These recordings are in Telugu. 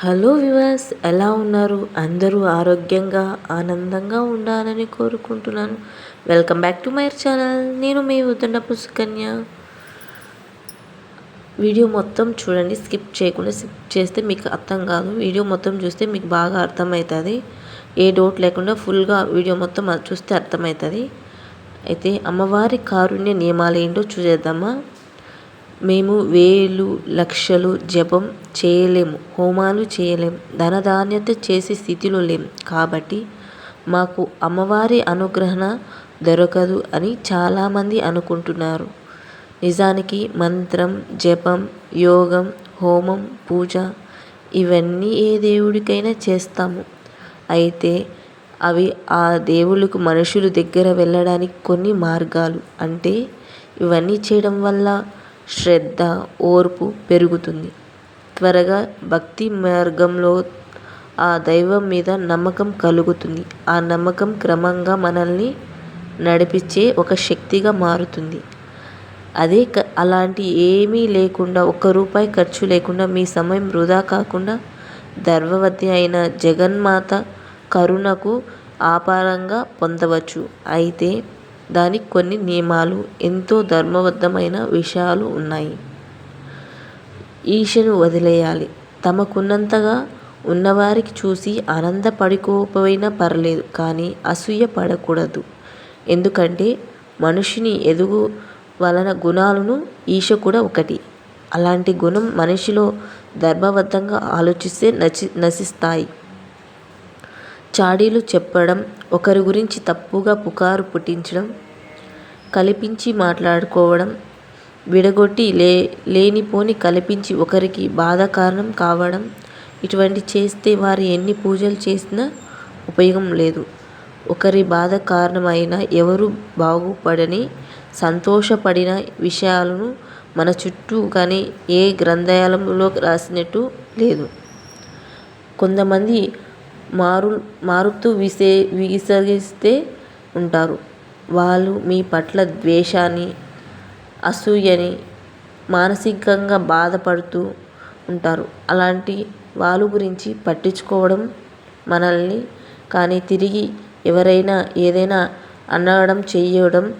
హలో వివాస్ ఎలా ఉన్నారు? అందరూ ఆరోగ్యంగా ఆనందంగా ఉండాలని కోరుకుంటున్నాను. Welcome back to my channel. నేను మీ ఉదండ పుసుకన్య. వీడియో మొత్తం చూడండి స్కిప్ చేయకుండా స్కిప్ చేస్తే మీకు అర్థం కాదు. వీడియో మొత్తం చూస్తే మీకు బాగా అర్థమవుతుంది. ఏ డౌట్ లేకుండా ఫుల్గా వీడియో మొత్తం చూస్తే అర్థమవుతుంది. అయితే అమ్మవారి కారుణ్య నియమాలు ఏంటో చూసేద్దామా? మేము వేలు లక్షలు జపం చేయలేము హోమాలు చేయలేము ధనధాన్యత చేసే స్థితిలో లేము కాబట్టి మాకు అమ్మవారి అనుగ్రహణ దొరకదు అని చాలామంది అనుకుంటున్నారు. నిజానికి మంత్రం జపం యోగం హోమం పూజ ఇవన్నీ ఏ దేవుడికైనా చేస్తాము. అయితే అవి ఆ దేవుళ్ళకు మనుషులు దగ్గర వెళ్ళడానికి కొన్ని మార్గాలు. అంటే ఇవన్నీ చేయడం వల్ల శ్రద్ధ ఓర్పు పెరుగుతుంది. త్వరగా భక్తి మార్గంలో ఆ దైవం మీద నమ్మకం కలుగుతుంది. ఆ నమ్మకం క్రమంగా మనల్ని నడిపించే ఒక శక్తిగా మారుతుంది. అదే క అలాంటి ఏమీ లేకుండా ఒక్క రూపాయి ఖర్చు లేకుండా మీ సమయం వృధా కాకుండా ధర్మవతి అయిన జగన్మాత కరుణకు ఆపారంగా పొందవచ్చు. అయితే దానికి కొన్ని నియమాలు ఎంతో ధర్మబద్ధమైన విషయాలు ఉన్నాయి. ఈశను వదిలేయాలి. తమకున్నంతగా ఉన్నవారికి చూసి ఆనందపడుకోకపోయినా పర్లేదు కానీ అసూయ పడకూడదు. ఎందుకంటే మనిషిని ఎదుగు వలన గుణాలను ఈశ కూడా ఒకటి. అలాంటి గుణం మనిషిలో ధర్మబద్ధంగా ఆలోచిస్తే నచి నశిస్తాయి. చాడీలు చెప్పడం ఒకరి గురించి తప్పుగా పుకారు పుట్టించడం కల్పించి మాట్లాడుకోవడం విడగొట్టి లే లేనిపోని కల్పించి ఒకరికి బాధ కారణం కావడం ఇటువంటి చేస్తే వారు ఎన్ని పూజలు చేసినా ఉపయోగం లేదు. ఒకరి బాధ కారణమైన ఎవరు బాగుపడని సంతోషపడిన విషయాలను మన చుట్టూ కానీ ఏ గ్రంథాలయంలో రాసినట్టు లేదు. కొంతమంది మారు మారుతూ విసే విసగిస్తే ఉంటారు. వాళ్ళు మీ పట్ల ద్వేషాన్ని అసూయని మానసికంగా బాధపడుతూ ఉంటారు. అలాంటి వాళ్ళ గురించి పట్టించుకోవడం మనల్ని కానీ తిరిగి ఎవరైనా ఏదైనా అనడం చేయడం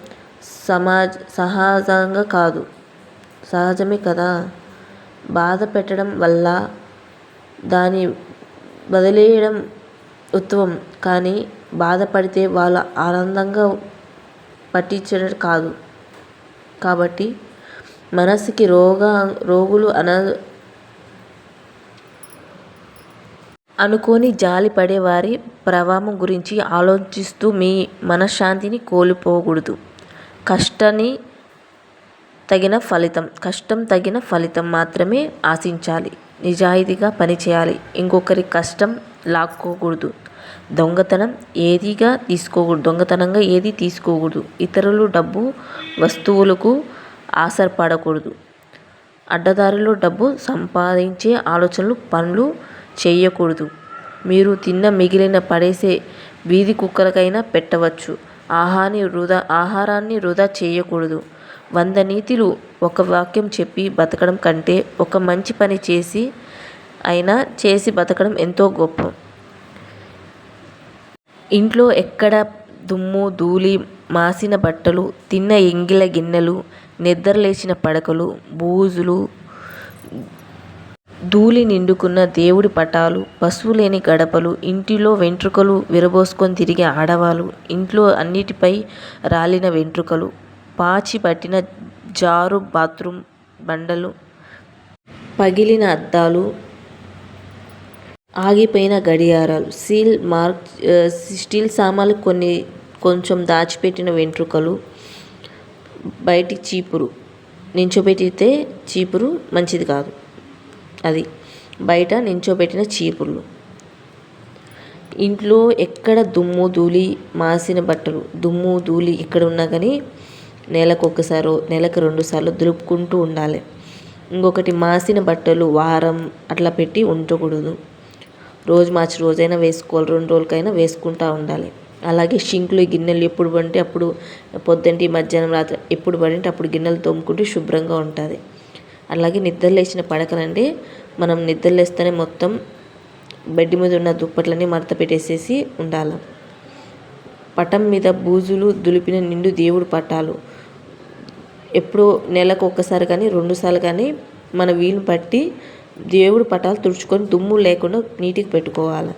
సమాజ సహజంగా కాదు. సహజమే కదా? బాధ పెట్టడం వల్ల దాన్ని వదిలేయడం ఉత్తమం కానీ బాధపడితే వాళ్ళ ఆనందంగా పట్టించడం కాదు. కాబట్టి మనసుకి రోగ రోగులు అన అనుకోని జాలి పడేవారి ప్రభావం గురించి ఆలోచిస్తూ మీ మనశ్శాంతిని కోల్పోకూడదు. కష్టాన్ని తగిన ఫలితం కష్టం తగిన ఫలితం మాత్రమే ఆశించాలి. నిజాయితీగా పనిచేయాలి. ఇంకొకరి కష్టం లాక్కోకూడదు. దొంగతనం ఏదిగా తీసుకోకూడదు. దొంగతనంగా ఏది తీసుకోకూడదు. ఇతరులు డబ్బు వస్తువులకు ఆశపడకూడదు అడ్డదారిలో డబ్బు సంపాదించే ఆలోచనలు పనులు చేయకూడదు. మీరు తిన్న మిగిలిన పడేసే వీధి కుక్కలకైనా పెట్టవచ్చు. ఆహాన్ని వృధా ఆహారాన్ని వృధా చేయకూడదు. వంద నీతులు ఒక వాక్యం చెప్పి బతకడం కంటే ఒక మంచి పని చేసి అయినా చేసి బతకడం ఎంతో గొప్ప ఇంట్లో ఎక్కడ దుమ్ము ధూళి మాసిన బట్టలు తిన్న ఎంగిల గిన్నెలు నిద్రలేచిన పడకలు బూజులు ధూళి నిండుకున్న దేవుడి పటాలు పశువు లేని గడపలు ఇంటిలో వెంట్రుకలు విరబోసుకొని తిరిగే ఆడవాళ్ళు ఇంట్లో అన్నిటిపై రాలిన వెంట్రుకలు పాచి పట్టిన జారు బాత్రూమ్ బండలు పగిలిన అద్దాలు ఆగిపోయిన గడియారాలు సీల్ మార్క్ స్టీల్ సామాన్లు కొన్ని కొంచెం దాచిపెట్టిన వెంట్రుకలు బయటి చీపురు నించోబెట్టితే చీపురు మంచిది కాదు. అది బయట నించోబెట్టిన చీపుర్లు. ఇంట్లో ఎక్కడ దుమ్ము ధూళి మాసిన బట్టలు దుమ్ము ధూళి ఎక్కడ ఉన్నా కానీ నెలకు ఒకసారో నెలకు రెండు సార్లు దులుపుకుంటూ ఉండాలి. ఇంకొకటి మాసిన బట్టలు వారం అట్లా పెట్టి ఉండకూడదు రోజు మార్చి రోజైనా వేసుకోవాలి రెండు రోజులకైనా వేసుకుంటూ ఉండాలి. అలాగే షింకులు గిన్నెలు ఎప్పుడు పడితే అప్పుడు పొద్దుంటి మధ్యాహ్నం రాత్రి ఎప్పుడు పడితే అప్పుడు గిన్నెలు తోముకుంటే శుభ్రంగా ఉంటుంది. అలాగే నిద్రలేసిన పడకలండి. పడకలంటే మనం నిద్రలేస్తేనే మొత్తం బెడ్ మీద ఉన్న దుప్పట్లన్నీ మడత పెట్టేసేసి ఉండాలి. పటం మీద బూజులు దులిపిన నిండు దేవుడు పటాలు ఎప్పుడో నెలకు ఒక్కసారి కానీ రెండుసార్లు కానీ మన వీలు బట్టి దేవుడు పటాలు తుడుచుకొని దుమ్ము లేకుండా నీటికి పెట్టుకోవాలి.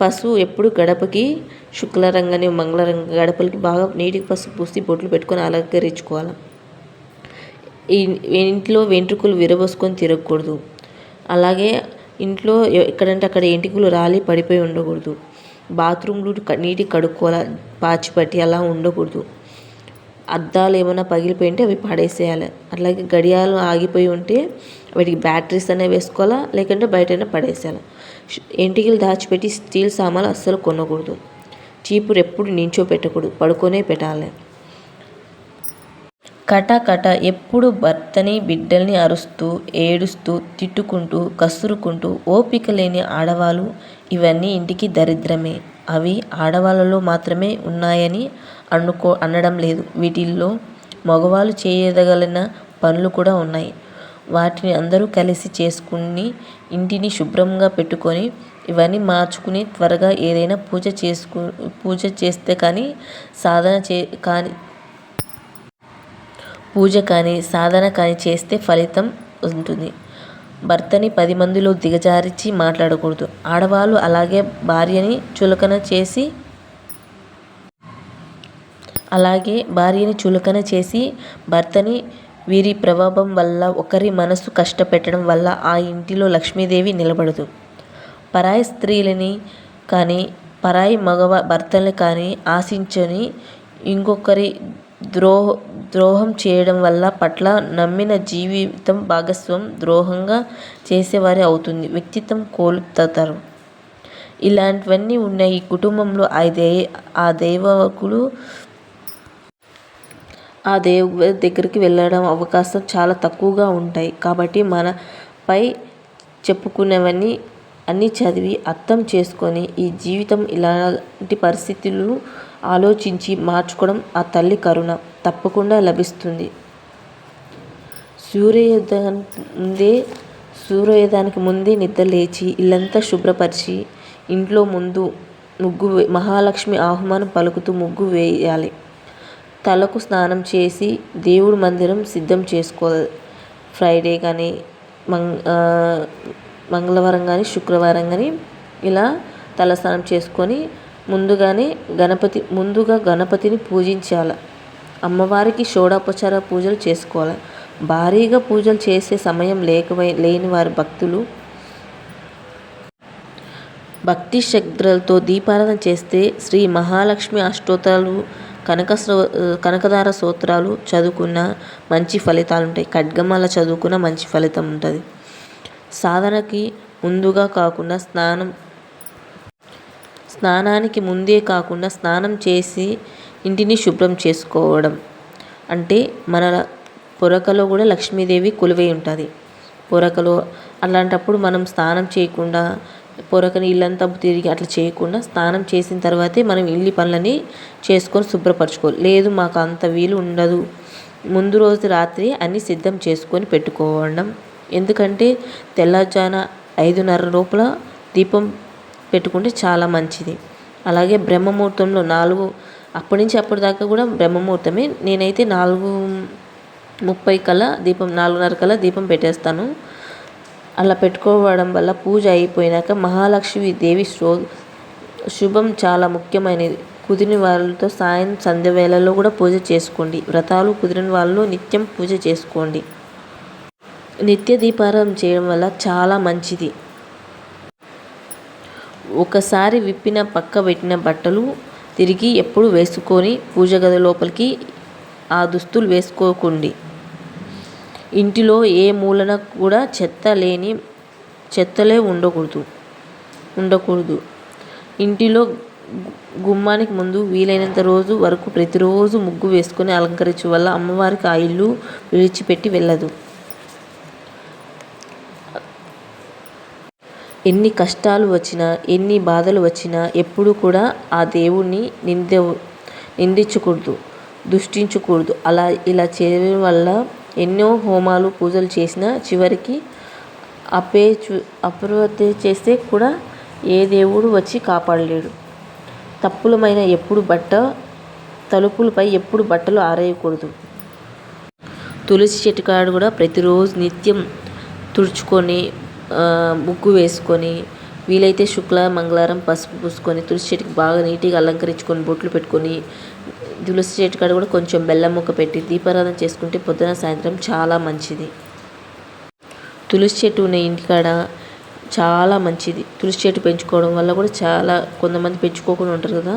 పసుపు ఎప్పుడు గడపకి శుక్లరంగని మంగళరంగ గడపలకి బాగా నీటికి పసుపు పూసి బొట్లు పెట్టుకొని అలంకరించుకోవాలి. ఇంట్లో వెంట్రుకలు విరబోసుకొని తిరగకూడదు. అలాగే ఇంట్లో ఎక్కడంటే అక్కడ ఎంటికలు రాలి పడిపోయి ఉండకూడదు. బాత్రూమ్లు నీటి కడుక్కోవాలి పాచిపట్టి అలా ఉండకూడదు. అద్దాలు ఏమైనా పగిలిపోయి ఉంటే అవి పడేసేయాలి. అట్లాగే గడియాలు ఆగిపోయి ఉంటే వాటికి బ్యాటరీస్ అనేవి వేసుకోవాలా? లేకుంటే బయటైనా పడేసేయాలి? ఎంటికలు దాచిపెట్టి స్టీల్ సామాన్లు అస్సలు కొనకూడదు. చీపురు ఎప్పుడు నించో పెట్టకూడదు. పడుకొనే పెట్టాలి. కట కట ఎప్పుడు భర్తని బిడ్డల్ని అరుస్తూ ఏడుస్తూ తిట్టుకుంటూ కసురుకుంటూ ఓపిక లేని ఆడవాళ్ళు ఇవన్నీ ఇంటికి దరిద్రమే. అవి ఆడవాళ్ళలో మాత్రమే ఉన్నాయని అనుకో అనడం లేదు. వీటిల్లో మగవాళ్ళు చేయదగలిగిన పనులు కూడా ఉన్నాయి. వాటిని అందరూ కలిసి చేసుకుని ఇంటిని శుభ్రంగా పెట్టుకొని ఇవన్నీ మార్చుకుని త్వరగా ఏదైనా పూజ చేసుకు పూజ చేస్తే కానీ సాధన చే కానీ పూజ కానీ సాధన కానీ చేస్తే ఫలితం ఉంటుంది. భర్తని పది మందిలో దిగజారించి మాట్లాడకూడదు. ఆడవాళ్ళు అలాగే భార్యని చులకన చేసి అలాగే భార్యని చులకన చేసి భర్తని వీరి ప్రభావం వల్ల ఒకరి మనసు కష్టపెట్టడం వల్ల ఆ ఇంటిలో లక్ష్మీదేవి నిలబడదు. పరాయి స్త్రీలని కానీ పరాయి మగవ భర్తల్ని కానీ ఆశించని ఇంకొకరి ద్రోహ ద్రోహం చేయడం వల్ల పట్ల నమ్మిన జీవితం భాగస్వం ద్రోహంగా చేసేవారే అవుతుంది. వ్యక్తిత్వం కోల్పోతారు. ఇలాంటివన్నీ ఉన్న ఈ కుటుంబంలో ఆ దే ఆ దైవకులు ఆ దేవుడి దగ్గరికి వెళ్ళడం అవకాశం చాలా తక్కువగా ఉంటాయి. కాబట్టి మనపై చెప్పుకునేవన్నీ అన్నీ చదివి అర్థం చేసుకొని ఈ జీవితం ఇలాంటి పరిస్థితులను ఆలోచించి మార్చుకోవడం ఆ తల్లి కరుణ తప్పకుండా లభిస్తుంది. సూర్యోదయానికి ముందే సూర్యోదయానికి ముందే నిద్ర లేచి ఇల్లంతా శుభ్రపరిచి ఇంట్లో ముందు ముగ్గు మహాలక్ష్మి ఆహ్వానం పలుకుతూ ముగ్గు వేయాలి. తలకు స్నానం చేసి దేవుడు మందిరం సిద్ధం చేసుకోవాలి ఫ్రైడే కానీ మంగ మంగళవారం కానీ శుక్రవారం కానీ ఇలా తలస్నానం చేసుకొని ముందుగానే గణపతి ముందుగా గణపతిని పూజించాలి. అమ్మవారికి షోడోపచార పూజలు చేసుకోవాలి. భారీగా పూజలు చేసే సమయం లేకపో లేని వారి భక్తులు భక్తి శక్తులతో దీపారాధన చేస్తే శ్రీ మహాలక్ష్మి అష్టోత్తరాలు కనక కనకదార సూత్రాలు చదువుకున్న మంచి ఫలితాలు ఉంటాయి ఖడ్గమాల చదువుకున్న మంచి ఫలితం ఉంటుంది. సాధనకి ముందుగా కాకుండా స్నానం స్నానానికి ముందే కాకుండా స్నానం చేసి ఇంటిని శుభ్రం చేసుకోవడం అంటే మన పొరకలో కూడా లక్ష్మీదేవి కొలువై ఉంటుంది. పొరకలో అలాంటప్పుడు మనం స్నానం చేయకుండా పొరకని ఇల్లంతా తిరిగి అట్లా చేయకుండా స్నానం చేసిన తర్వాతే మనం ఇల్లి పనులని చేసుకొని శుభ్రపరచుకోవాలి. లేదు మాకు అంత వీలు ఉండదు. ముందు రోజు రాత్రి అన్నీ సిద్ధం చేసుకొని పెట్టుకోవడం. ఎందుకంటే తెల్లజాన ఐదున్నర లోపల దీపం పెట్టుకుంటే చాలా మంచిది. అలాగే బ్రహ్మముహూర్తంలో నాలుగు అప్పటి నుంచి అప్పటి దాకా కూడా బ్రహ్మముహూర్తమే. నేనైతే నాలుగు ముప్పై కల్లా దీపం నాలుగున్నర కల్లా దీపం పెట్టేస్తాను. అలా పెట్టుకోవడం వల్ల పూజ అయిపోయినాక మహాలక్ష్మి దేవి శో శుభం చాలా ముఖ్యమైనది. కుదిరిన వాళ్ళతో సాయం సంధ్య వేళల్లో కూడా పూజ చేసుకోండి. వ్రతాలు కుదిరిన వాళ్ళు నిత్యం పూజ చేసుకోండి. నిత్య దీపారం చేయడం వల్ల చాలా మంచిది. ఒకసారి విప్పిన పక్క పెట్టిన బట్టలు తిరిగి ఎప్పుడు వేసుకొని పూజ గది లోపలికి ఆ దుస్తులు వేసుకోకండి. ఇంటిలో ఏ మూలన కూడా చెత్త లేని చెత్తలే ఉండకూడదు ఉండకూడదు. ఇంటిలో గుమ్మానికి ముందు వీలైనంత రోజు వరకు ప్రతిరోజు ముగ్గు వేసుకొని అలంకరించు వల్ల అమ్మవారికి ఆ ఇల్లు విడిచిపెట్టి వెళ్ళదు. ఎన్ని కష్టాలు వచ్చినా ఎన్ని బాధలు వచ్చినా ఎప్పుడు కూడా ఆ దేవుణ్ణి నింద నిందించకూడదు దృష్టించకూడదు. అలా ఇలా చేయడం వల్ల ఎన్నో హోమాలు పూజలు చేసినా చివరికి అపే చూ చేస్తే కూడా ఏ దేవుడు వచ్చి కాపాడలేడు. తప్పులమైన ఎప్పుడు బట్ట తలుపులపై ఎప్పుడు బట్టలు ఆరేయకూడదు. తులసి చెట్టు కాడ కూడా ప్రతిరోజు నిత్యం తుడుచుకొని ముగ్గు వేసుకొని వీలైతే శుక్ల మంగళవారం పసుపు పూసుకొని తులసి చెట్టుకి బాగా నీట్గా అలంకరించుకొని బొట్లు పెట్టుకొని తులసి చెట్టు కాడ కూడా కొంచెం బెల్లం ముక్క పెట్టి దీపారాధన చేసుకుంటే పొద్దున సాయంత్రం చాలా మంచిది. తులసి చెట్టు ఉన్న ఇంటికాడ చాలా మంచిది. తులసి చెట్టు పెంచుకోవడం వల్ల కూడా చాలా కొంతమంది పెంచుకోకుండా ఉంటారు కదా.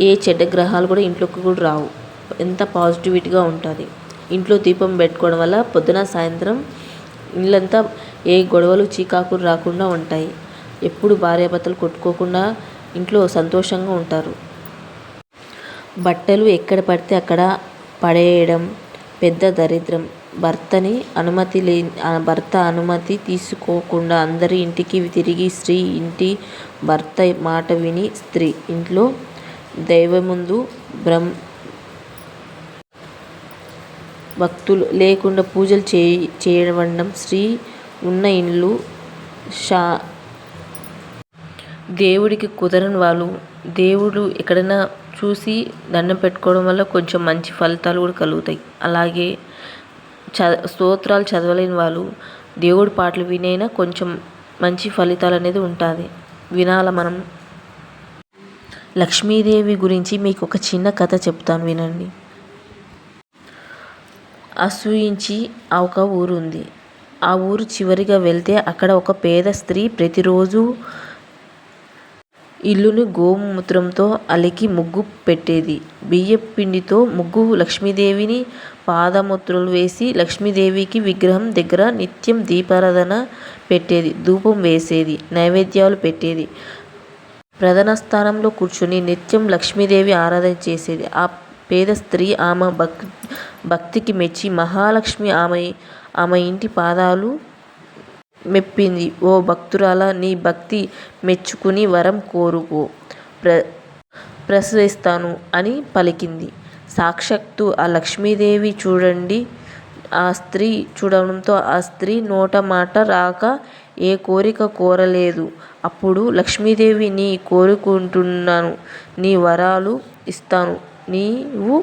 ఏ చెడ్డ గ్రహాలు కూడా ఇంట్లోకి కూడా రావు. ఎంత పాజిటివిటీగా ఉంటుంది. ఇంట్లో దీపం పెట్టుకోవడం వల్ల పొద్దున సాయంత్రం ఇళ్ళంతా ఏ గొడవలు చీకాకులు రాకుండా ఉంటాయి. ఎప్పుడు భార్యాభర్తలు కొట్టుకోకుండా ఇంట్లో సంతోషంగా ఉంటారు. బట్టలు ఎక్కడ పడితే అక్కడ పడేయడం పెద్ద దరిద్రం. భర్తని అనుమతి లే భర్త అనుమతి తీసుకోకుండా అందరి ఇంటికి తిరిగి స్త్రీ ఇంటి భర్త మాట విని స్త్రీ ఇంట్లో దైవముందు బ్రహ్మ భక్తులు లేకుండా పూజలు చే చేయడం స్త్రీ ఉన్న ఇండ్లు షా దేవుడికి కుదరని వాళ్ళు దేవుడు ఎక్కడైనా చూసి దండం పెట్టుకోవడం వల్ల కొంచెం మంచి ఫలితాలు కూడా కలుగుతాయి. అలాగే చ స్తోత్రాలు చదవలేని వాళ్ళు దేవుడి పాటలు వినైనా కొంచెం మంచి ఫలితాలు అనేది ఉంటుంది. వినాల మనం. లక్ష్మీదేవి గురించి మీకు ఒక చిన్న కథ చెప్తాను వినండి. అసూయించి ఒక ఊరు ఉంది ఆ ఊరు చివరిగా వెళ్తే అక్కడ ఒక పేద స్త్రీ ప్రతిరోజు ఇల్లుని గోమూత్రంతో అలికి ముగ్గు పెట్టేది. బియ్యపిండితో ముగ్గు లక్ష్మీదేవిని పాదముద్రలు వేసి లక్ష్మీదేవికి విగ్రహం దగ్గర నిత్యం దీపారాధన పెట్టేది. ధూపం వేసేది. నైవేద్యాలు పెట్టేది. ప్రధాన స్థానంలో కూర్చుని నిత్యం లక్ష్మీదేవి ఆరాధన చేసేది. ఆ పేద స్త్రీ ఆమె భక్ భక్తికి మెచ్చి మహాలక్ష్మి ఆమె ఆమె ఇంటి పాదాలు మెప్పింది. ఓ భక్తురాలా నీ భక్తి మెచ్చుకుని వరం కోరుకో ప్ర ప్రసవిస్తాను అని పలికింది. సాక్షాత్తు ఆ లక్ష్మీదేవి చూడండి ఆ స్త్రీ చూడడంతో ఆ స్త్రీ నోట మాట రాక ఏ కోరిక కోరలేదు. అప్పుడు లక్ష్మీదేవి నీ కోరుకుంటున్నాను. నీ వరాలు ఇస్తాను. నీవు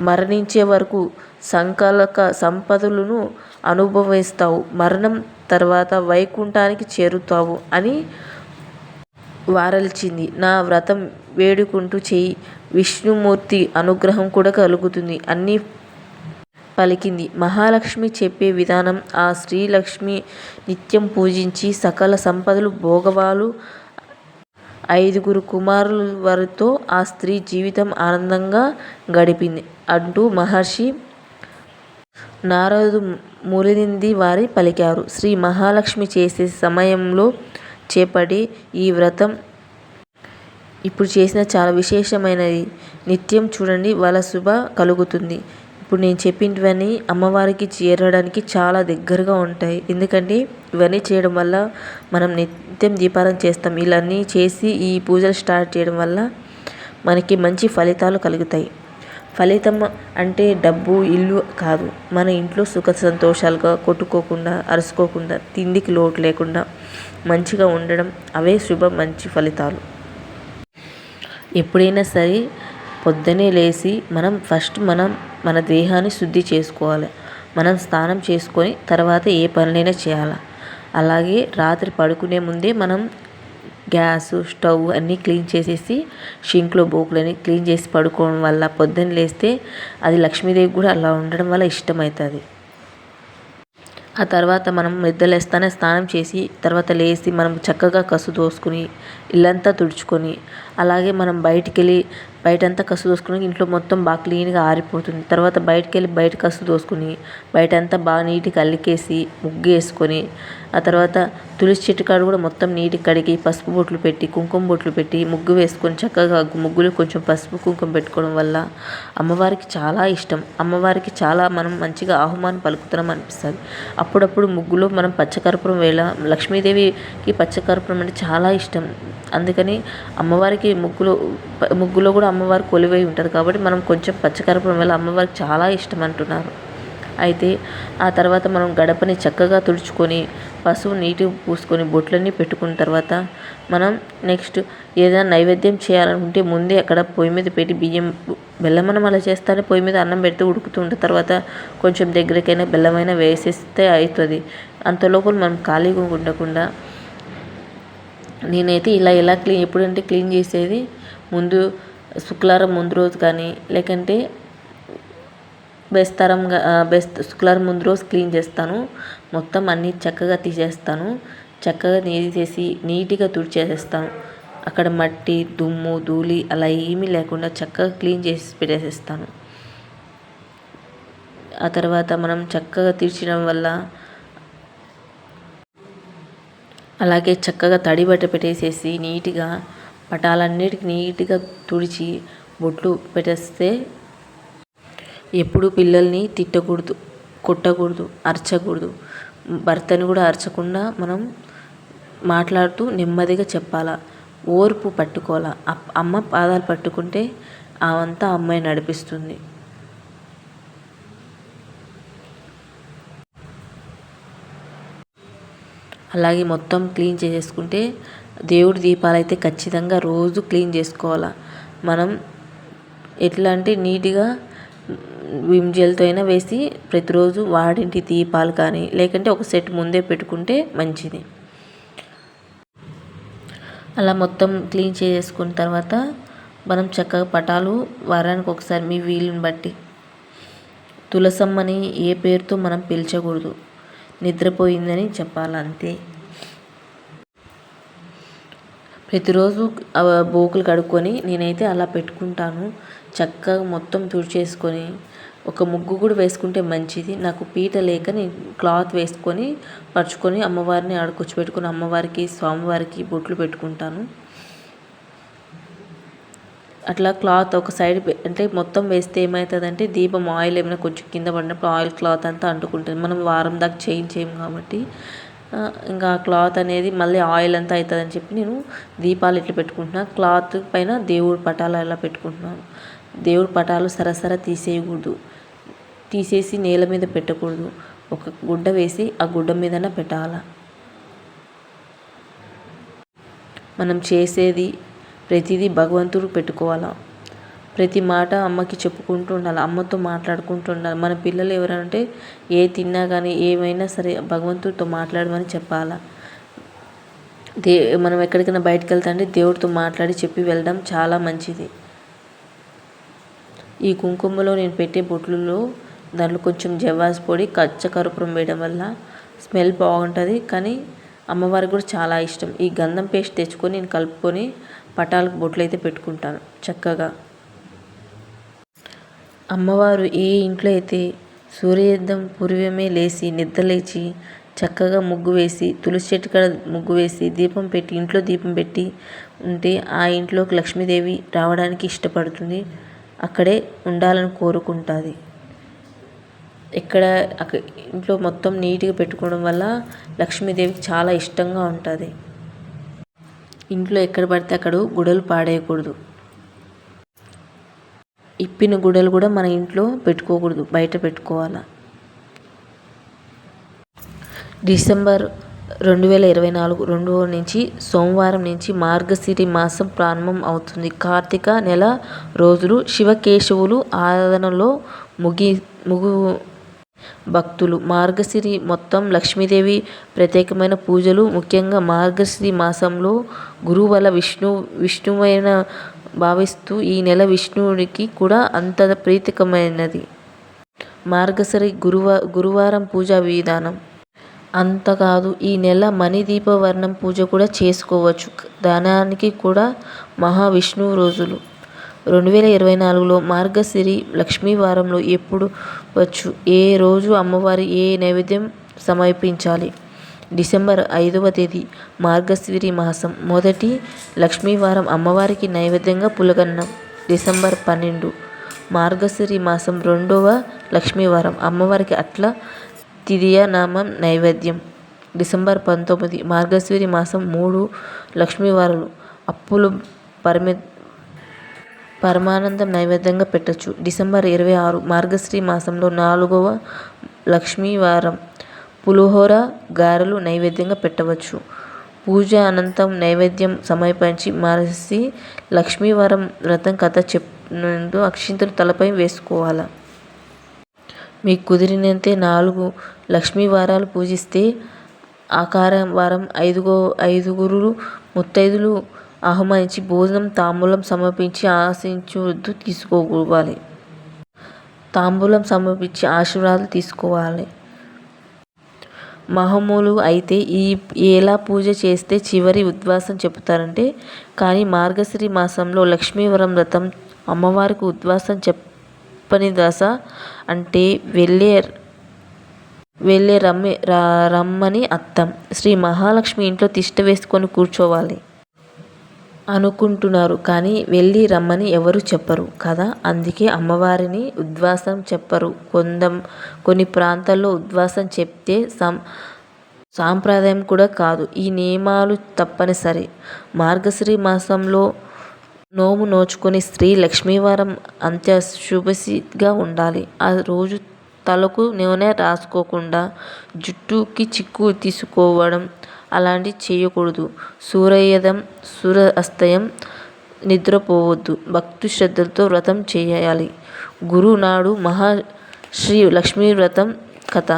మరణించే వరకు సంకలక సంపదలను అనుభవిస్తావు. మరణం తర్వాత వైకుంఠానికి చేరుతావు అని వారల్చింది నా వ్రతం వేడుకుంటూ చేయి విష్ణుమూర్తి అనుగ్రహం కూడా కలుగుతుంది అన్నీ పలికింది. మహాలక్ష్మి చెప్పే విధానం ఆ శ్రీలక్ష్మి నిత్యం పూజించి సకల సంపదలు భోగవాలు ఐదుగురు కుమారుల వారితో ఆ స్త్రీ జీవితం ఆనందంగా గడిపింది అంటూ మహర్షి నారదు మురినింది వారి పలికారు. శ్రీ మహాలక్ష్మి చేసే సమయంలో చేపడే ఈ వ్రతం ఇప్పుడు చేసిన చాలా విశేషమైనది. నిత్యం చూడండి వాళ్ళ శుభ కలుగుతుంది. ఇప్పుడు నేను చెప్పినవన్నీ అమ్మవారికి చేరడానికి చాలా దగ్గరగా ఉంటాయి. ఎందుకంటే ఇవన్నీ చేయడం వల్ల మనం నిత్యం దీపారం చేస్తాం. ఇవన్నీ చేసి ఈ పూజలు స్టార్ట్ చేయడం వల్ల మనకి మంచి ఫలితాలు కలుగుతాయి. ఫలితం అంటే డబ్బు ఇల్లు కాదు. మన ఇంట్లో సుఖ సంతోషాలుగా కొట్టుకోకుండా అరుచుకోకుండా తిండికి లోటు లేకుండా మంచిగా ఉండడం అవే శుభ మంచి ఫలితాలు. ఎప్పుడైనా సరే పొద్దున్నే లేచి మనం ఫస్ట్ మనం మన దేహాన్ని శుద్ధి చేసుకోవాలి. మనం స్నానం చేసుకొని తర్వాత ఏ పనులైనా చేయాలి. అలాగే రాత్రి పడుకునే ముందే మనం గ్యాస్ స్టవ్ అన్నీ క్లీన్ చేసేసి షింక్లో బోకులన్నీ క్లీన్ చేసి పడుకోవడం వల్ల పొద్దున్న లేస్తే అది లక్ష్మీదేవి కూడా అలా ఉండడం వల్ల ఇష్టమవుతుంది. ఆ తర్వాత మనం నిద్రలేస్తానే స్నానం చేసి తర్వాత లేచి మనం చక్కగా కసు దోసుకుని ఇల్లంతా తుడుచుకొని అలాగే మనం బయటికెళ్ళి బయటంతా కసు దోసుకుని ఇంట్లో మొత్తం బాగా క్లీన్గా ఆరిపోతుంది. తర్వాత బయటికెళ్ళి బయట కసు దోసుకుని బయటంతా బాగా నీట్గా అలికేసి ముగ్గు వేసుకొని ఆ తర్వాత తులసి చెట్టు కాడ కూడా మొత్తం నీటి కడిగి పసుపు బొట్లు పెట్టి కుంకుమ బొట్లు పెట్టి ముగ్గు వేసుకొని చక్కగా ముగ్గులు కొంచెం పసుపు కుంకుమ పెట్టుకోవడం వల్ల అమ్మవారికి చాలా ఇష్టం. అమ్మవారికి చాలా మనం మంచిగా ఆహ్వానం పలుకుతున్నాం అనిపిస్తుంది. అప్పుడప్పుడు ముగ్గులో మనం పచ్చకర్పూరం వేళ లక్ష్మీదేవికి పచ్చకర్పూరం అంటే చాలా ఇష్టం. అందుకని అమ్మవారికి ముగ్గులో ముగ్గులో కూడా అమ్మవారు కొలువై ఉంటుంది కాబట్టి మనం కొంచెం పచ్చకర్పూరం వేళ అమ్మవారికి చాలా ఇష్టం అంటున్నారు. అయితే ఆ తర్వాత మనం గడపని చక్కగా తుడుచుకొని పసుపు నీటిగా పూసుకొని బొట్లన్నీ పెట్టుకున్న తర్వాత మనం నెక్స్ట్ ఏదైనా నైవేద్యం చేయాలనుకుంటే ముందే అక్కడ పొయ్యి మీద పెట్టి బియ్యం బెల్లం అలా చేస్తానే పొయ్యి మీద అన్నం పెడితే ఉడుకుతుంటే తర్వాత కొంచెం దగ్గరికైనా బెల్లమైనా వేసేస్తే అవుతుంది. అంత లోపల మనం ఖాళీగా ఉండకుండా నేనైతే ఇలా ఎలా క్లీన్ ఎప్పుడంటే క్లీన్ చేసేది ముందు శుక్రవారం ముందు రోజు కానీ లేకంటే బేస్తారంగా బెస్ట్ శుక్రవారం ముందు రోజు క్లీన్ చేస్తాను. మొత్తం అన్నీ చక్కగా తీసేస్తాను. చక్కగా తీసేసి నీట్గా తుడిచేసేస్తాను. అక్కడ మట్టి దుమ్ము ధూళి అలా ఏమీ లేకుండా చక్కగా క్లీన్ చేసి పెట్టేసేస్తాను. ఆ తర్వాత మనం చక్కగా తీర్చడం వల్ల అలాగే చక్కగా తడి బట్ట పెట్టేసేసి నీట్గా పటాలన్నిటికి నీట్గా తుడిచి బొట్లు పెట్టేస్తే ఎప్పుడు పిల్లల్ని తిట్టకూడదు కొట్టకూడదు అరచకూడదు. భర్తని కూడా అరచకుండా మనం మాట్లాడుతూ నెమ్మదిగా చెప్పాలా ఓర్పు పట్టుకోవాలా. అమ్మ పాదాలు పట్టుకుంటే అవంతా అమ్మాయి నడిపిస్తుంది. అలాగే మొత్తం క్లీన్ చేసేసుకుంటే దేవుడి దీపాలు అయితే ఖచ్చితంగా రోజు క్లీన్ చేసుకోవాలి. మనం ఎట్లా అంటే నీట్గా విమ్ జెల్తో అయినా వేసి ప్రతిరోజు వాడింటి దీపాలు కానీ లేకుంటే ఒక సెట్ ముందే పెట్టుకుంటే మంచిది. అలా మొత్తం క్లీన్ చేసుకున్న తర్వాత మనం చక్కగా పటాలు వారానికి ఒకసారి మీ వీలుని బట్టి. తులసమ్మని ఏ పేరుతో మనం పిలిచకూడదు. నిద్రపోయిందని చెప్పాలి అంతే ప్రతిరోజు బోకులు కడుక్కొని నేనైతే అలా పెట్టుకుంటాను. చక్కగా మొత్తం తుడిచేసుకొని ఒక ముగ్గు కూడా వేసుకుంటే మంచిది. నాకు పీట లేక నేను క్లాత్ వేసుకొని పరుచుకొని అమ్మవారిని ఆడ కూర్చోబెట్టుకొని అమ్మవారికి స్వామివారికి బొట్లు పెట్టుకుంటాను. అట్లా క్లాత్ ఒక సైడ్ అంటే మొత్తం వేస్తే ఏమవుతుందంటే దీపం ఆయిల్ ఏమైనా కొంచెం కింద పడినప్పుడు ఆయిల్ క్లాత్ అంతా అంటుకుంటుంది. మనం వారం దాకా చేయించేం కాబట్టి. ఇంకా క్లాత్ అనేది మళ్ళీ ఆయిల్ అంతా అవుతుందని చెప్పి నేను దీపాలు ఇట్లా పెట్టుకుంటున్నాను క్లాత్ పైన దేవుడి పటాలు అలా పెట్టుకుంటున్నాను. దేవుడి పటాలు సరసర తీసేయకూడదు. తీసేసి నేల మీద పెట్టకూడదు. ఒక గుడ్డ వేసి ఆ గుడ్డ మీదన పెట్టాల. మనం చేసేది ప్రతిదీ భగవంతుడు పెట్టుకోవాలా? ప్రతి మాట అమ్మకి చెప్పుకుంటూ ఉండాలి? అమ్మతో మాట్లాడుకుంటూ ఉండాలి? మన పిల్లలు ఎవరంటే ఏ తిన్నా కానీ ఏమైనా సరే భగవంతుడితో మాట్లాడమని చెప్పాలా? దే మనం ఎక్కడికైనా బయటకు వెళ్తా దేవుడితో మాట్లాడి చెప్పి వెళ్ళడం చాలా మంచిది. ఈ కుంకుమలో నేను పెట్టే బొట్లలో దాంట్లో కొంచెం జవాస్ పొడి కచ్చకరపురం వేయడం వల్ల స్మెల్ బాగుంటుంది. కానీ అమ్మవారికి కూడా చాలా ఇష్టం. ఈ గంధం పేస్ట్ తెచ్చుకొని నేను కలుపుకొని పటాలకు బొట్లు అయితే పెట్టుకుంటాను చక్కగా. అమ్మవారు ఏ ఇంట్లో అయితే సూర్యోదయం పూర్వమే లేచి నిద్రలేచి చక్కగా ముగ్గు వేసి తులసి చెట్టు కాడ ముగ్గు వేసి దీపం పెట్టి ఇంట్లో దీపం పెట్టి ఉంటే ఆ ఇంట్లోకి లక్ష్మీదేవి రావడానికి ఇష్టపడుతుంది. అక్కడే ఉండాలని కోరుకుంటుంది. ఎక్కడ అక్కడ ఇంట్లో మొత్తం నీట్గా పెట్టుకోవడం వల్ల లక్ష్మీదేవికి చాలా ఇష్టంగా ఉంటుంది. ఇంట్లో ఎక్కడ పడితే అక్కడ గుడలు పాడేయకూడదు. ఇప్పిన గుడలు కూడా మన ఇంట్లో పెట్టుకోకూడదు బయట పెట్టుకోవాలి? డిసెంబర్ రెండు వేల ఇరవై నాలుగు రెండు నుంచి సోమవారం నుంచి మార్గశిరి మాసం ప్రారంభం అవుతుంది. కార్తీక నెల రోజులు శివకేశవులు ఆరాధనలో ముగి ముగు భక్తులు. మార్గశిరి మొత్తం లక్ష్మీదేవి ప్రత్యేకమైన పూజలు ముఖ్యంగా మార్గశిరి మాసంలో గురువల విష్ణు విష్ణువైన భావిస్తూ ఈ నెల విష్ణువుడికి కూడా అంత ప్రీతికమైనది మార్గశిరి గురువ గురువారం పూజా విధానం. అంతకాదు. ఈ నెల మణిదీపవర్ణం పూజ కూడా చేసుకోవచ్చు. దానానికి కూడా మహావిష్ణువు రోజులు. రెండు వేల ఇరవై నాలుగులో మార్గశిరి లక్ష్మీవారంలో ఎప్పుడు వచ్చు? ఏ రోజు అమ్మవారి ఏ నైవేద్యం సమర్పించాలి? డిసెంబర్ ఐదవ తేదీ మార్గశిరి మాసం. మొదటి లక్ష్మీవారం అమ్మవారికి నైవేద్యంగా పులగన్నం. డిసెంబర్ పన్నెండు మార్గశిరి మాసం రెండవ లక్ష్మీవారం. అమ్మవారికి అట్లా తిదియనామం నైవేద్యం. డిసెంబర్ పంతొమ్మిది మార్గశిరి మాసం మూడు లక్ష్మీవారాలు అప్పులు పరిమి పరమానందం నైవేద్యంగా పెట్టచ్చు. డిసెంబర్ ఇరవై ఆరు మార్గశ్రీ మాసంలో నాలుగవ లక్ష్మీవారం పులిహోర గారెలు నైవేద్యంగా పెట్టవచ్చు. పూజ అనంతరం నైవేద్యం సమర్పించి మరసి లక్ష్మీవారం వ్రతం కథ చెప్పినట్టు అక్షింతలు తలపై వేసుకోవాలి. మీకు కుదిరినంతే నాలుగు లక్ష్మీ వారాలు పూజిస్తే ఆకారం వారం ఐదుగో ఐదుగురు ముత్తైదులు ఆహ్వానించి భోజనం తాంబూలం సమర్పించి ఆశించొద్దు తీసుకోవాలి. తాంబూలం సమర్పించి ఆశీర్వాదాలు తీసుకోవాలి. మహామూలు అయితే ఈ ఎలా పూజ చేస్తే చివరి ఉద్వాసం చెప్తారంటే కానీ మార్గశ్రీ మాసంలో లక్ష్మీవరం వ్రతం అమ్మవారికి ఉద్వాసం చెప్ చెప్పని దశ అంటే వెళ్ళే వెళ్ళే రమ్మి రమ్మని అర్థం. శ్రీ మహాలక్ష్మి ఇంట్లో తిష్ట వేసుకొని కూర్చోవాలి అనుకుంటున్నారు కానీ వెళ్ళి రమ్మని ఎవరు చెప్పరు కదా? అందుకే అమ్మవారిని ఉద్వాసం చెప్పరు. కొందం కొన్ని ప్రాంతాల్లో ఉద్వాసం చెప్తే సం సాంప్రదాయం కూడా కాదు. ఈ నియమాలు తప్పనిసరి. మార్గశ్రీ మాసంలో నోము నోచుకొని స్త్రీ లక్ష్మీవారం అంత్య శుభసిగా ఉండాలి. ఆ రోజు తలకు నూనె రాసుకోకుండా జుట్టుకి చిక్కు తీసుకోవడం అలాంటివి చేయకూడదు. సూర్యోదయం సూర్య అస్తయం నిద్రపోవద్దు. భక్తి శ్రద్ధలతో వ్రతం చేయాలి. గురునాడు మహా శ్రీ లక్ష్మీ వ్రతం కథ.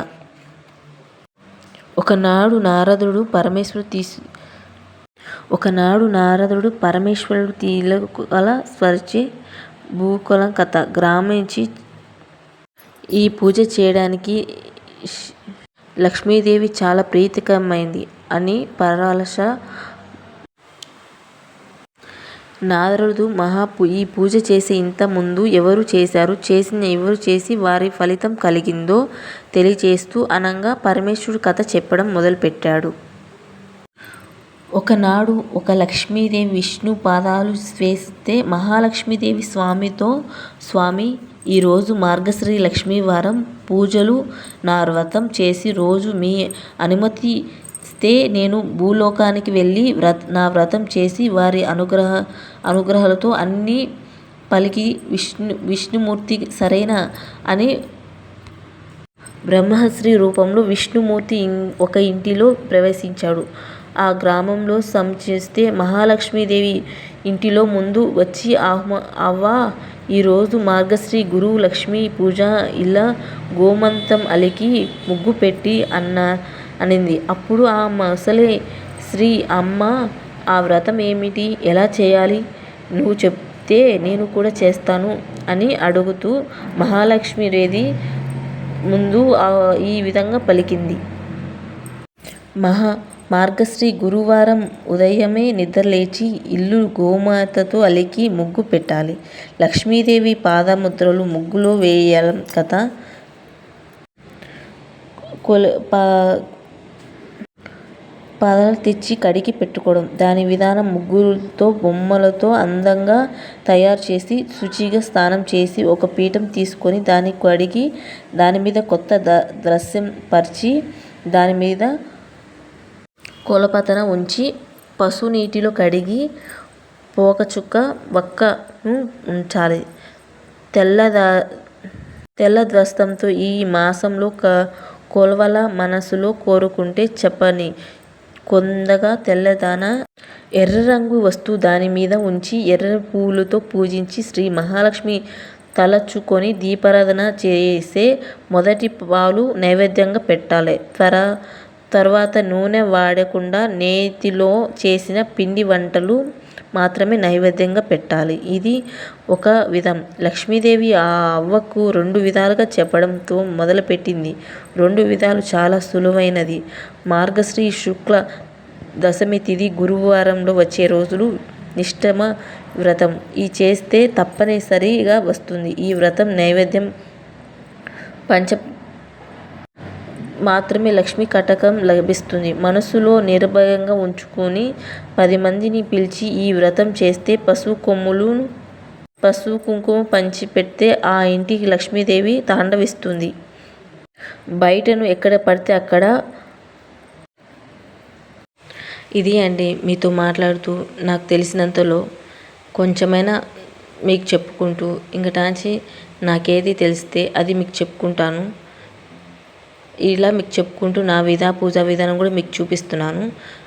ఒకనాడు నారదుడు పరమేశ్వరుడు తీసి ఒకనాడు నారదుడు పరమేశ్వరుడు తీలకల స్వరిచే భూకులం కథ గ్రామించి ఈ పూజ చేయడానికి లక్ష్మీదేవి చాలా ప్రీతికరమైంది అని పరాలశ నారదుడు మహా ఈ పూజ చేసే ఇంత ముందు ఎవరు చేశారు? చేసిన ఎవరు చేసి వారి ఫలితం కలిగిందో తెలియచేస్తూ అనంగా పరమేశ్వరుడు కథ చెప్పడం మొదలుపెట్టాడు. ఒకనాడు ఒక లక్ష్మీదేవి విష్ణు పాదాలు స్వేస్తే మహాలక్ష్మీదేవి స్వామితో స్వామి ఈరోజు మార్గశ్రీ లక్ష్మీవారం పూజలు నా వ్రతం చేసి రోజు మీ అనుమతిస్తే నేను భూలోకానికి వెళ్ళి వ్రత నా వ్రతం చేసి వారి అనుగ్రహ అనుగ్రహాలతో అన్నీ పలికి విష్ణు విష్ణుమూర్తి సరైన? అని బ్రహ్మశ్రీ రూపంలో విష్ణుమూర్తి ఒక ఇంటిలో ప్రవేశించాడు. ఆ గ్రామంలో సంచేస్తే మహాలక్ష్మీదేవి ఇంటిలో ముందు వచ్చి ఆహ్వా అవ్వా ఈరోజు మార్గశ్రీ గురువు లక్ష్మీ పూజ ఇలా గోమంతం అలికి ముగ్గు పెట్టి అన్న అనింది. అప్పుడు ఆ మసలే శ్రీ అమ్మ ఆ వ్రతం ఏమిటి? ఎలా చేయాలి? నువ్వు చెప్తే నేను కూడా చేస్తాను అని అడుగుతూ మహాలక్ష్మీదేవి ముందు ఈ విధంగా పలికింది. మహా మార్గశ్రీ గురువారం ఉదయమే నిద్రలేచి ఇల్లు గోమాతతో అలికి ముగ్గు పెట్టాలి. లక్ష్మీదేవి పాదముద్రలు ముగ్గులో వేయాలి కదా? కొల పా పాదాలు తెచ్చి కడిగి పెట్టుకోవడం. దాని విధానం ముగ్గులతో బొమ్మలతో అందంగా తయారు చేసి శుచిగా స్నానం చేసి ఒక పీఠం తీసుకొని దాన్ని కడిగి దాని మీద కొత్త ద దృశ్యం పరిచి దాని మీద కొలపతన ఉంచి పసు నీటిలో కడిగి పోకచుక్క వక్కను ఉంచాలి తెల్లదా తెల్లధ్వస్తంతో ఈ మాసంలో క కొలవల మనసులో కోరుకుంటే చెప్పని. కొందగా తెల్లదాన ఎర్ర రంగు వస్తువు దాని మీద ఉంచి ఎర్ర పూలతో పూజించి శ్రీ మహాలక్ష్మి తలచుకొని దీపారాధన చేసే మొదటి పాలు నైవేద్యంగా పెట్టాలి. త్వర తర్వాత నూనె వాడకుండా నేతిలో చేసిన పిండి వంటలు మాత్రమే నైవేద్యంగా పెట్టాలి. ఇది ఒక విధం. లక్ష్మీదేవి ఆ అవ్వకు రెండు విధాలుగా చెప్పడంతో మొదలుపెట్టింది. రెండు విధాలు చాలా సులువైనది. మార్గశ్రీ శుక్ల దశమి తిథి గురువారంలో వచ్చే రోజులు నిష్టమ వ్రతం. ఈ చేస్తే తప్పనిసరిగా వస్తుంది. ఈ వ్రతం నైవేద్యం పంచ మాత్రమే లక్ష్మి కటకం లభిస్తుంది. మనసులో నిర్భయంగా ఉంచుకొని పది మందిని పిలిచి ఈ వ్రతం చేస్తే పశువు కొమ్ములు పశువు కుంకుమ పంచి పెడితే ఆ ఇంటికి లక్ష్మీదేవి తాండవిస్తుంది. బయటను ఎక్కడ పడితే అక్కడ. ఇది అండి మీతో మాట్లాడుతూ నాకు తెలిసినంతలో కొంచెమైనా మీకు చెప్పుకుంటూ. ఇంకటాంచి నాకేది తెలిస్తే అది మీకు చెప్పుకుంటాను. ఇలా మీకు చెప్పుకుంటూ నా విధా పూజా విధానం కూడా మీకు చూపిస్తున్నాను.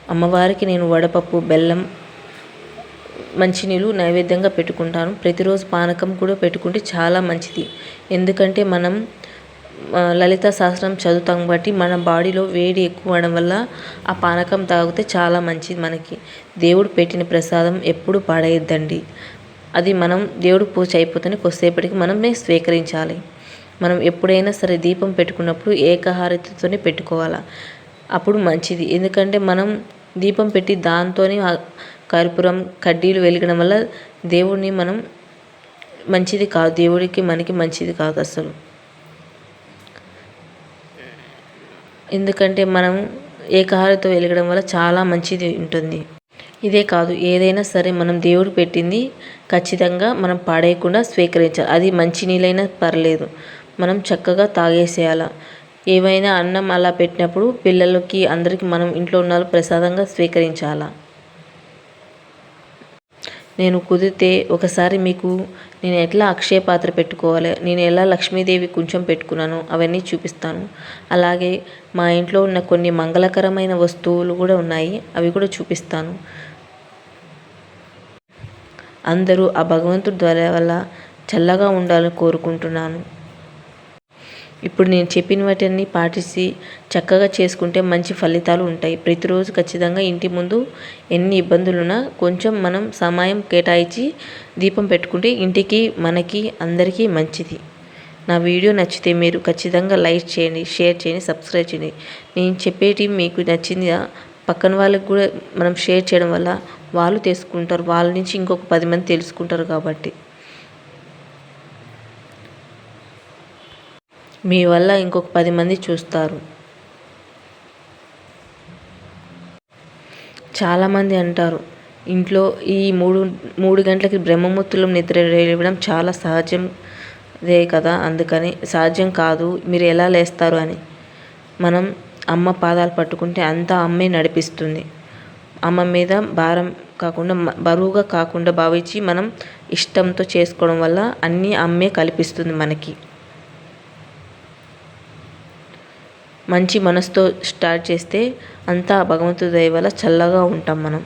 అమ్మవారికి నేను వడపప్పు బెల్లం మంచినీళ్ళు నైవేద్యంగా పెట్టుకుంటాను. ప్రతిరోజు పానకం కూడా పెట్టుకుంటే చాలా మంచిది. ఎందుకంటే మనం లలిత శాస్త్రం చదువుతాం బట్టి మన బాడీలో వేడి ఎక్కువ అవడం వల్ల ఆ పానకం తాగితే చాలా మంచిది మనకి. దేవుడు పెట్టిన ప్రసాదం ఎప్పుడు పాడేయద్దండి అది మనం దేవుడు పూజ అయిపోతేనే కొద్దిసేపటికి మనమే స్వీకరించాలి. మనం ఎప్పుడైనా సరే దీపం పెట్టుకున్నప్పుడు ఏకహారతితోనే పెట్టుకోవాలి? అప్పుడు మంచిది. ఎందుకంటే మనం దీపం పెట్టి దాంతోనే కర్పూరం కడ్డీలు వెలిగడం వల్ల దేవుడిని మనం మంచిది కాదు. దేవుడికి మనకి మంచిది కాదు అసలు. ఎందుకంటే మనం ఏకహారతో వెలగడం వల్ల చాలా మంచిది ఉంటుంది. ఇదే కాదు. ఏదైనా సరే మనం దేవుడు పెట్టింది ఖచ్చితంగా మనం పాడేయకుండా స్వీకరించాలి. అది మంచి నీళ్ళైనా పర్లేదు. మనం చక్కగా తాగేసేయాల. ఏవైనా అన్నం అలా పెట్టినప్పుడు పిల్లలకి అందరికీ మనం ఇంట్లో ఉన్న ప్రసాదంగా స్వీకరించాలా. నేను కుదిరితే ఒకసారి మీకు నేను ఎట్లా అక్షయ పాత్ర పెట్టుకోవాలి నేను ఎలా లక్ష్మీదేవి కొంచెం పెట్టుకున్నాను అవన్నీ చూపిస్తాను. అలాగే మా ఇంట్లో ఉన్న కొన్ని మంగళకరమైన వస్తువులు కూడా ఉన్నాయి అవి కూడా చూపిస్తాను. అందరూ ఆ భగవంతుడి ద్వారా వల్ల చల్లగా ఉండాలని కోరుకుంటున్నాను. ఇప్పుడు నేను చెప్పిన వాటిని పాటించి చక్కగా చేసుకుంటే మంచి ఫలితాలు ఉంటాయి. ప్రతిరోజు ఖచ్చితంగా ఇంటి ముందు ఎన్ని ఇబ్బందులున్నా కొంచెం మనం సమయం కేటాయించి దీపం పెట్టుకుంటే ఇంటికి మనకి అందరికీ మంచిది. నా వీడియో నచ్చితే మీరు ఖచ్చితంగా లైక్ చేయండి షేర్ చేయండి సబ్స్క్రైబ్ చేయండి. నేను చెప్పేటి మీకు నచ్చిందా? పక్కన వాళ్ళకి కూడా మనం షేర్ చేయడం వల్ల వాళ్ళు తెలుసుకుంటారు. వాళ్ళ నుంచి ఇంకొక పది మంది తెలుసుకుంటారు కాబట్టి. మీ వల్ల ఇంకొక పది మంది చూస్తారు. చాలామంది అంటారు ఇంట్లో ఈ మూడు మూడు గంటలకి బ్రహ్మముత్తులం నిద్ర లేవడం చాలా సహజం అదే కదా అందుకని సహజం కాదు మీరు ఎలా లేస్తారు అని. మనం అమ్మ పాదాలు పట్టుకుంటే అంతా అమ్మే నడిపిస్తుంది. అమ్మ మీద భారం కాకుండా బరువుగా కాకుండా భావించి మనం ఇష్టంతో చేసుకోవడం వల్ల అన్నీ అమ్మే కల్పిస్తుంది మనకి. మంచి మనసుతో స్టార్ట్ చేస్తే అంతా భగవంతుడి దయ వల్ల చల్లగా ఉంటాం మనం.